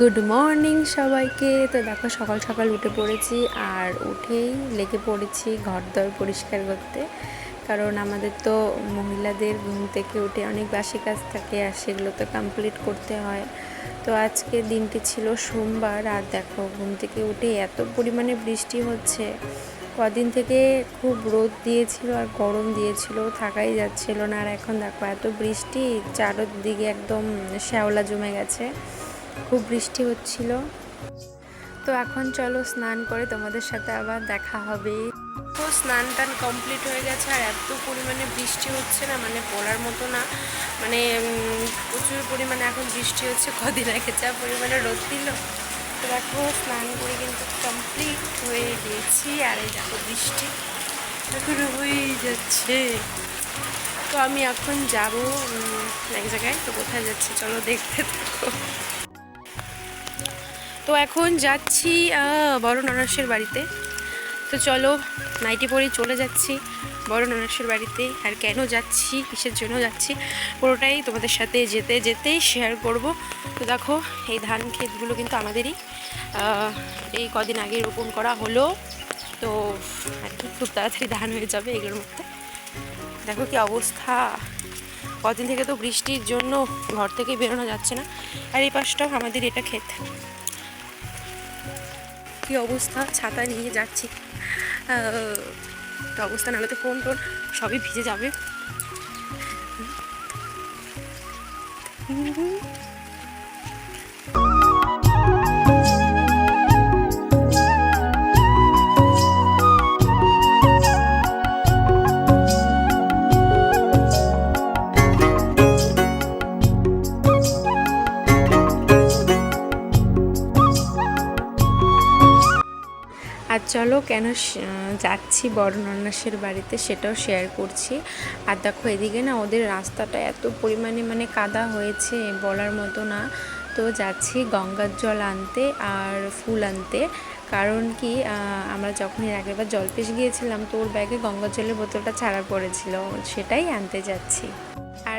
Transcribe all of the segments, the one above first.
Good morning সবাইকে। তো দেখো, সকাল সকাল উঠে পড়েছি আর উঠেই লেগে পড়েছি ঘর দর পরিষ্কার করতে। কারণ আমাদের তো মহিলাদের ঘুম থেকে উঠে অনেক বাসি কাজ থাকে আর সেগুলো তো কমপ্লিট করতে হয়। তো আজকে দিনটি ছিল সোমবার আর দেখো, ঘুম থেকে উঠে এত পরিমাণে বৃষ্টি হচ্ছে। কদিন থেকে খুব রোদ দিয়েছিল আর গরম দিয়েছিল, থাকাই যাচ্ছিল না। আর এখন দেখো, এত বৃষ্টি, চারদিকে একদম শ্যাওলা জমে গেছে। খুব বৃষ্টি হচ্ছিল। তো এখন চলো স্নান করে তোমাদের সাথে আবার দেখা হবে। তো স্নান টান কমপ্লিট হয়ে গেছে আর এত পরিমাণে বৃষ্টি হচ্ছে না মানে বলার মতো না। মানে প্রচুর পরিমাণে এখন বৃষ্টি হচ্ছে। কদিন আগে যা পরিমাণে রোদ দিল। তো দেখো, স্নান করে কিন্তু কমপ্লিট হয়ে গেছি। আর এই দেখো বৃষ্টি এখন হয়েই যাচ্ছে। তো আমি এখন যাব এক জায়গায়। তো কোথায় যাচ্ছি? চলো দেখতে থাকো। তো এখন যাচ্ছি বড় ননাসের বাড়িতে। তো চলো, নাইটি পরেই চলে যাচ্ছি বড় ননাসের বাড়িতে। আর কেন যাচ্ছি, কিসের জন্য যাচ্ছি, পুরোটাই তোমাদের সাথে যেতে যেতেই শেয়ার করব। তো দেখো, এই ধান ক্ষেতগুলো কিন্তু আমাদেরই। এই কদিন আগে রোপণ করা হলো। তো আর কি, খুব তাড়াতাড়ি ধান হয়ে যাবে এগুলোর মধ্যে। দেখো কি অবস্থা। কদিন থেকে তো বৃষ্টির জন্য ঘর থেকে বেরোনো যাচ্ছে না। আর এই পাশটাও আমাদের এটা ক্ষেত। কি অবস্থা? ছাতা নিয়ে যাচ্ছি। তো অবস্থা নাহলে তো ফোন টোন সবই ভিজে যাবে। আর চলো কেন যাচ্ছি বড় নন্নাসের বাড়িতে সেটাও শেয়ার করছি। আর দেখো এদিকে না ওদের রাস্তাটা এত পরিমাণে মানে কাদা হয়েছে বলার মতো না। তো যাচ্ছি গঙ্গার জল আনতে আর ফুল আনতে। কারণ কি আমরা যখন এর আগেরবার জলপেশ গিয়েছিলাম তো ওর ব্যাগে গঙ্গার জলের বোতলটা ছাড়া পড়েছিল। সেটাই আনতে যাচ্ছি।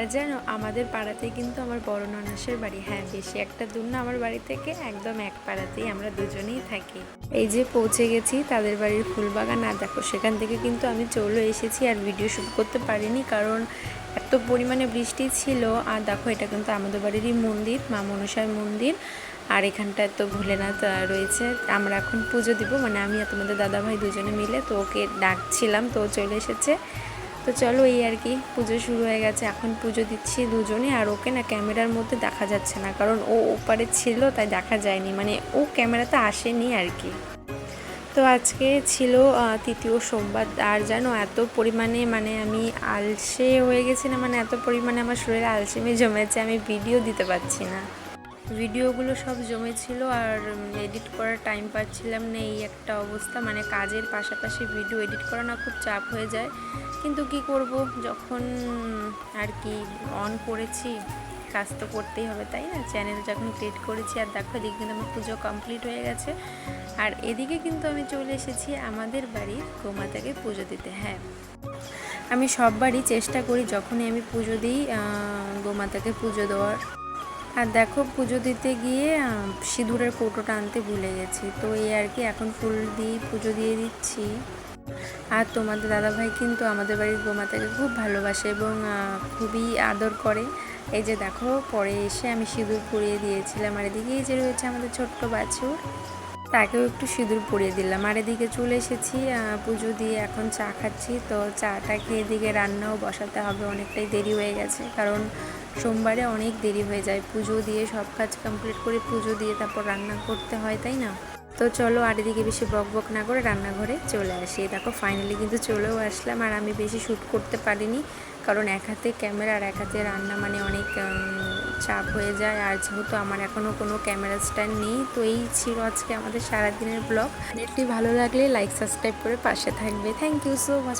আর জানো আমাদের পাড়াতে কিন্তু আমার বড় ননাসের বাড়ি। হ্যাঁ বেশি একটা দূর না, আমার বাড়ি থেকে একদম এক পাড়াতেই আমরা দুজনেই থাকি। এই যে পৌঁছে গেছি তাদের বাড়ির ফুলবাগান, আর দেখো সেখান থেকে কিন্তু আমি চলে এসেছি আর ভিডিও শ্যুট করতে পারিনি কারণ এত পরিমাণে বৃষ্টি ছিল। আর দেখো এটা কিন্তু আমাদের বাড়িরই মন্দির, মা মনসার মন্দির। আর এখানটায় তো ভোলেনাথ রয়েছে। আমরা এখন পুজো দিব মানে আমি আর তোমাদের দাদাভাই দুজনে মিলে তো ওকে ডাকছিলাম, তো চলে এসেছে। তো চলো এই আর কি, পুজো শুরু হয়ে গেছে। এখন পুজো দিচ্ছি দুজনে, আর ওকে না ক্যামেরার মধ্যে দেখা যাচ্ছে না, কারণ ও ওপারে ছিল, তাই দেখা যায়নি। মানে ও ক্যামেরাতে আসেনি আর কি। তো আজকে ছিল তৃতীয় সোমবার। আর জানো, এত পরিমাণে মানে আমি আলসে হয়ে গেছি না মানে এত পরিমাণে আমার শরীরে আলসেমি জমেছে, আমি ভিডিও দিতে পারছি না। ভিডিওগুলো সব জমেছিল আর এডিট করার টাইম পাচ্ছিলাম না এই একটা অবস্থা। মানে কাজের পাশাপাশি ভিডিও এডিট করা না খুব চাপ হয়ে যায়। কিন্তু কি করব? যখন আর কি অন করেছি, কাজ তো করতেই হবে, তাই না? চ্যানেল যখন ক্রিয়েট করেছি, আর দেখো এদিকে কিন্তু আমার পুজো কমপ্লিট হয়ে গেছে। আর এদিকে কিন্তু আমি চলে এসেছি আমাদের বাড়ির গোমাতাকে পুজো দিতে হ্যাঁ। আমি সববারই চেষ্টা করি যখনই আমি পুজো দিই গোমাতাকে পুজো দেওয়ার। আর দেখো পুজো দিতে গিয়ে সিঁদুরের কৌটোটা আনতে ভুলে গেছি। তো এই আর কি, এখন ফুল দিয়ে পুজো দিয়ে দিচ্ছি। আর তোমাদের দাদাভাই কিন্তু আমাদের বাড়ির গোমাতাকে খুব ভালোবাসে এবং খুবই আদর করে। এই যে দেখো, পরে এসে আমি সিঁদুর পরিয়ে দিয়েছিলাম। আর এদিকে এই যে রয়েছে আমাদের ছোট্ট বাছুর। তাকেও একটু সিঁদুর পরিয়ে দিলাম। আর এদিকে চলে এসেছি পুজো দিয়ে এখন চা খাচ্ছি। তো চাটা খেয়ে এদিকে রান্নাও বসাতে হবে, অনেকটাই দেরি হয়ে গেছে। কারণ সোমবারে অনেক দেরি হয়ে যায়। পুজো দিয়ে সব কাজ কমপ্লিট করে পুজো দিয়ে তারপর রান্না করতে হয়, তাই না? তো চলো আর এদিকে বেশি বক বক না করে রান্নাঘরে চলে আসি। দেখো ফাইনালি কিন্তু চলেও আসলাম। আর আমি বেশি শ্যুট করতে পারিনি, কারণ এক হাতে ক্যামেরা আর এক হাতে রান্না মানে অনেক চাপ হয়ে যায় আর যেহেতু আমার এখনও কোনো ক্যামেরা স্ট্যান্ড নেই, তো এই ছিল আজকে আমাদের সারাদিনের ব্লগ। একটি ভালো লাগলে লাইক, সাবস্ক্রাইব করে পাশে থাকবে। Thank you so much